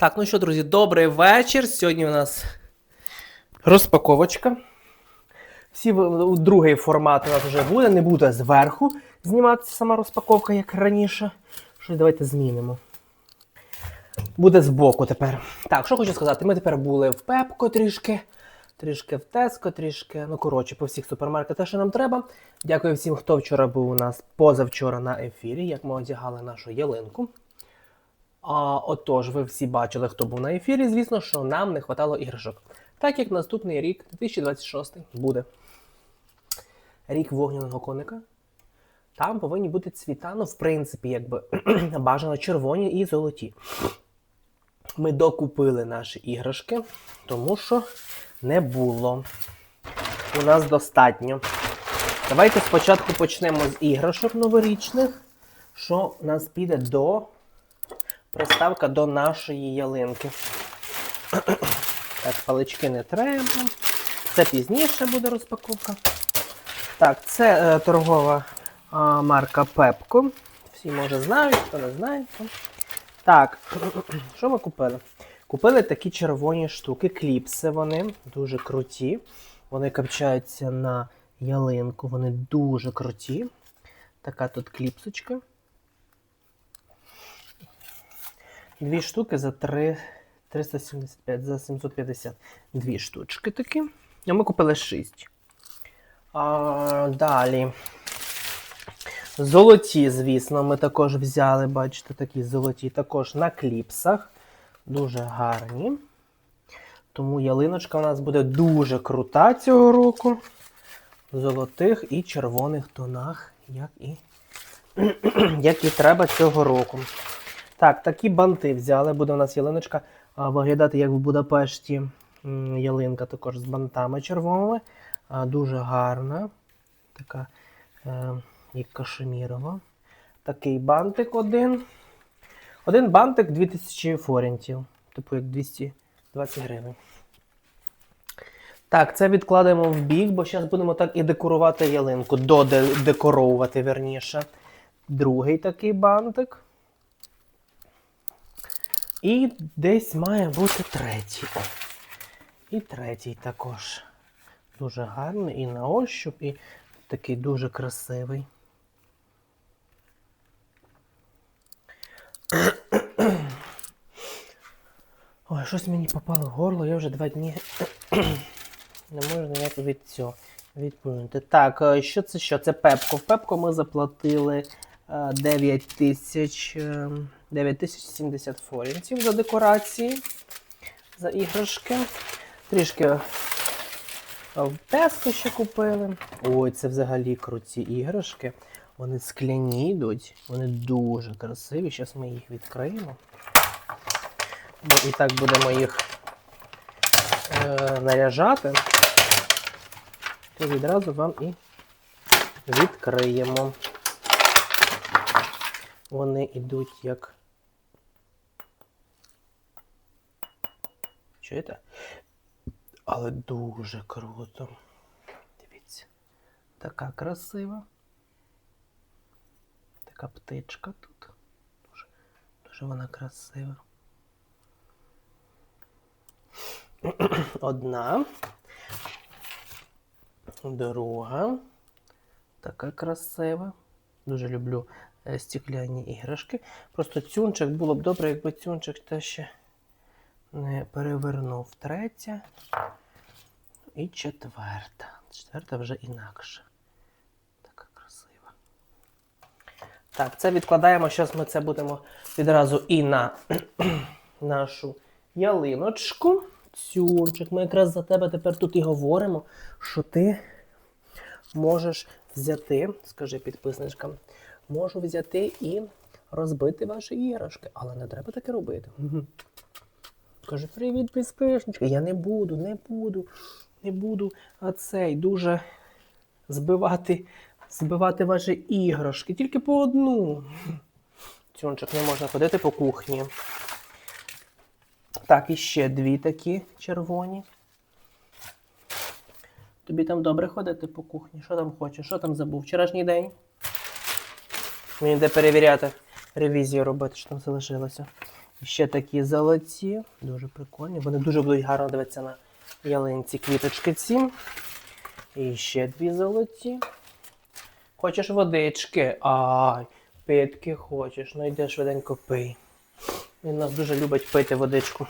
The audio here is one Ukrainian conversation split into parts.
Так, ну що, друзі, добрий вечір. Сьогодні у нас розпаковочка. Всі другий формат у нас вже буде, не буде зверху зніматися сама розпаковка, як раніше. Щось давайте змінимо. Буде збоку тепер. Так, що хочу сказати, ми тепер були в Пепко трішки, трішки в Теско, трішки. Ну, коротше, по всіх супермаркетах, що нам треба. Дякую всім, хто вчора був у нас позавчора на ефірі, як ми одягали нашу ялинку. А, отож, ви всі бачили, хто був на ефірі, звісно, що нам не вистачало іграшок. Так як наступний рік, 2026, буде рік вогняного коника. Там повинні бути цвіта, ну, в принципі, якби бажано червоні і золоті. Ми докупили наші іграшки, тому що не було. У нас достатньо. Давайте спочатку почнемо з іграшок новорічних, що у нас піде до приставка до нашої ялинки. Так, палички не треба. Це пізніше буде розпаковка. Так, це е, торгова а, марка Pepco. Всі може знають, хто не знає. Так, що ми купили? Купили такі червоні штуки, кліпси вони дуже круті. Вони капчаються на ялинку, вони дуже круті. Така тут кліпсочка. Дві штуки за 3, 375, за 750. Дві штучки такі. А ми купили 6. А, далі. Золоті, звісно, ми також взяли, бачите, такі золоті, також на кліпсах. Дуже гарні. Тому ялиночка у нас буде дуже крута цього року. В золотих і червоних тонах, як і, як і треба цього року. Так, такі банти взяли. Буде у нас ялиночка виглядати як в Будапешті. Ялинка також з бантами червоними. Дуже гарна. Така е, як кашемірова. Такий бантик один. Один бантик 2000 форінтів. Типу як 220 гривень. Так, це відкладаємо в бік, бо зараз будемо так і декорувати ялинку. Додекоровувати, верніше. Другий такий бантик. І десь має бути третій. І третій також. Дуже гарний і на ощуп, і такий дуже красивий. Ой, щось мені попало в горло, я вже два дні не можу ніяк від цього відплюнути. Так, е, що це що? Це пепко. В пепко ми заплатили е, 9 тисяч. 000... 9070 форінців за декорації, за іграшки. Трішки е, песто ще купили. Ой, це взагалі круті іграшки. Вони скляні йдуть, вони дуже красиві. Зараз ми їх відкриємо. Бо і так будемо їх е, наряжати. То відразу вам і відкриємо. Вони йдуть як Чуєте? Але дуже круто. Дивіться. Така красива. Така птичка тут. Дуже, дуже вона красива. Одна. Друга. Така красива. Дуже люблю е, стекляні іграшки. Просто цюнчик було б добре, якби цюнчик те ще не перевернув. Третя. І четверта. Четверта вже інакше. Така красива. Так, це відкладаємо. Зараз ми це будемо відразу і на нашу ялиночку. Цюнчик, ми якраз за тебе тепер тут і говоримо, що ти можеш взяти, скажи підписничкам, можу взяти і розбити ваші іграшки, але не треба таке робити. Каже, привіт, підписничка. Я не буду, не буду, не буду а цей дуже збивати, збивати ваші іграшки. Тільки по одну. Цюнчик не можна ходити по кухні. Так, і ще дві такі червоні. Тобі там добре ходити по кухні? Що там хочеш? Що там забув? Вчорашній день? Мені йде перевіряти, ревізію робити, що там залишилося. Ще такі золоті, дуже прикольні. Вони дуже будуть гарно дивитися на ялинці квіточки ці. І ще дві золоті. Хочеш водички? Ай, питки хочеш. Ну йди швиденько пий. Він нас дуже любить пити водичку.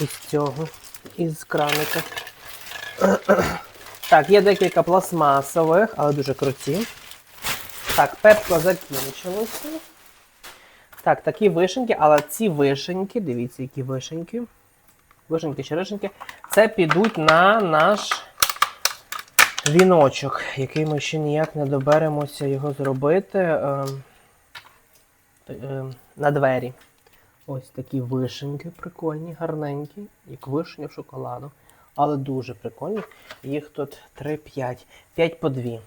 Із цього, із краника. Так, є декілька пластмасових, але дуже круті. Так, пепко закінчилося. Так, такі вишеньки, але ці вишеньки, дивіться, які вишеньки. Вишеньки, черешеньки, це підуть на наш віночок, який ми ще ніяк не доберемося його зробити е, е, на двері. Ось такі вишеньки прикольні, гарненькі, як вишня шоколаду. Але дуже прикольні. Їх тут 3-5. 5 по 2.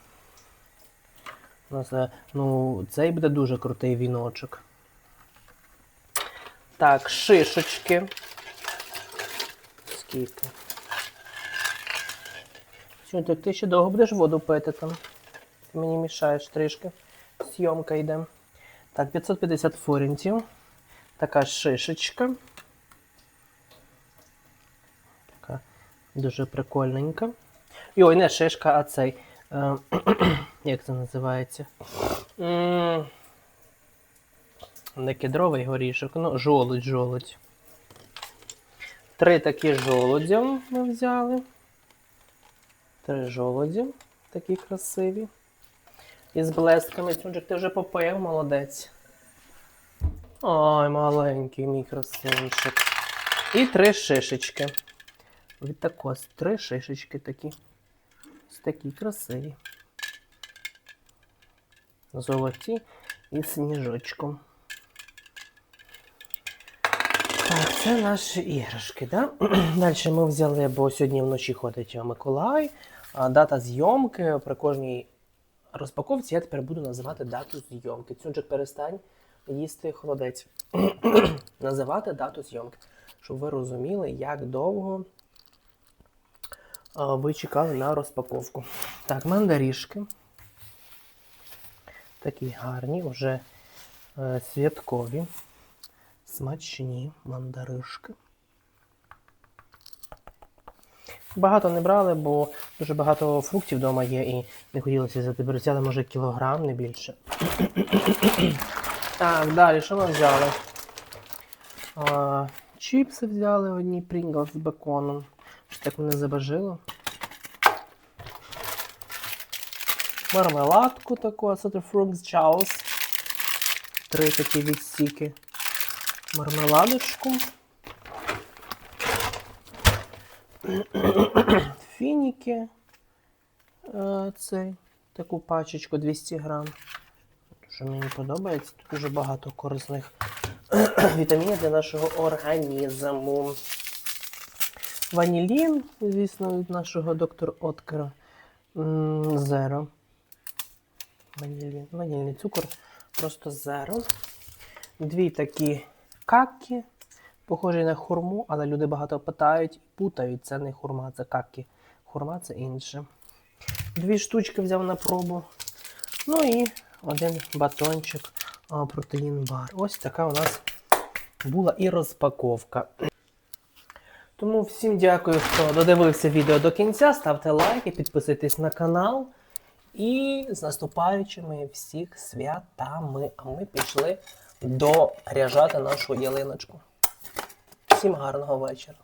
У нас, ну, цей буде дуже крутий віночок. Так, шишечки. Скільки? Що, ти, ще довго будеш воду пити там? Ти мені мішаєш трішки. Зйомка йде. Так, 550 форінтів. Така шишечка. Така дуже прикольненька. І ой, не шишка, а цей. Е, як це називається? Не кедровий горішок, ну, жолудь, жолудь. Три такі жолудя ми взяли. Три жолуді, такі красиві. Із блесками. Чунчик, ти вже попив, молодець. Ой, маленький мій красунчик. І три шишечки. Від тако, три шишечки такі. Ось такі красиві. Золоті і сніжочком. Так, це наші іграшки, да? Далі ми взяли, бо сьогодні вночі ходить Миколай. Дата зйомки при кожній розпаковці я тепер буду називати дату зйомки. Цюнчик перестань їсти холодець. називати дату зйомки. Щоб ви розуміли, як довго ви чекали на розпаковку. Так, мандарішки. Такі гарні, вже е, святкові. Смачні мандаришки. Багато не брали, бо дуже багато фруктів вдома є і не хотілося взяти. Взяли, може, кілограм, не більше. так, далі, що ми взяли? А, чіпси взяли одні Pringles з беконом. Що так мене забажило. Мармеладку таку, Assorted Fruits Chaos. Три такі відсіки мармеладочку. Фініки. Е, Цей, таку пачечку 200 грам. Дуже мені подобається. Тут дуже багато корисних вітамінів для нашого організму. Ванілін, звісно, від нашого доктора Откера. Зеро. Ванілін. Ванільний цукор. Просто зеро. Дві такі каккі, похожі на хурму, але люди багато питають, і путають, це не хурма, це каккі. Хурма це інше. Дві штучки взяв на пробу. Ну і один батончик протеїн бар. Ось така у нас була і розпаковка. Тому всім дякую, хто додивився відео до кінця. Ставте лайки, підписуйтесь на канал. І з наступаючими всіх святами. А ми пішли доряжати нашу ялиночку. Всім гарного вечора.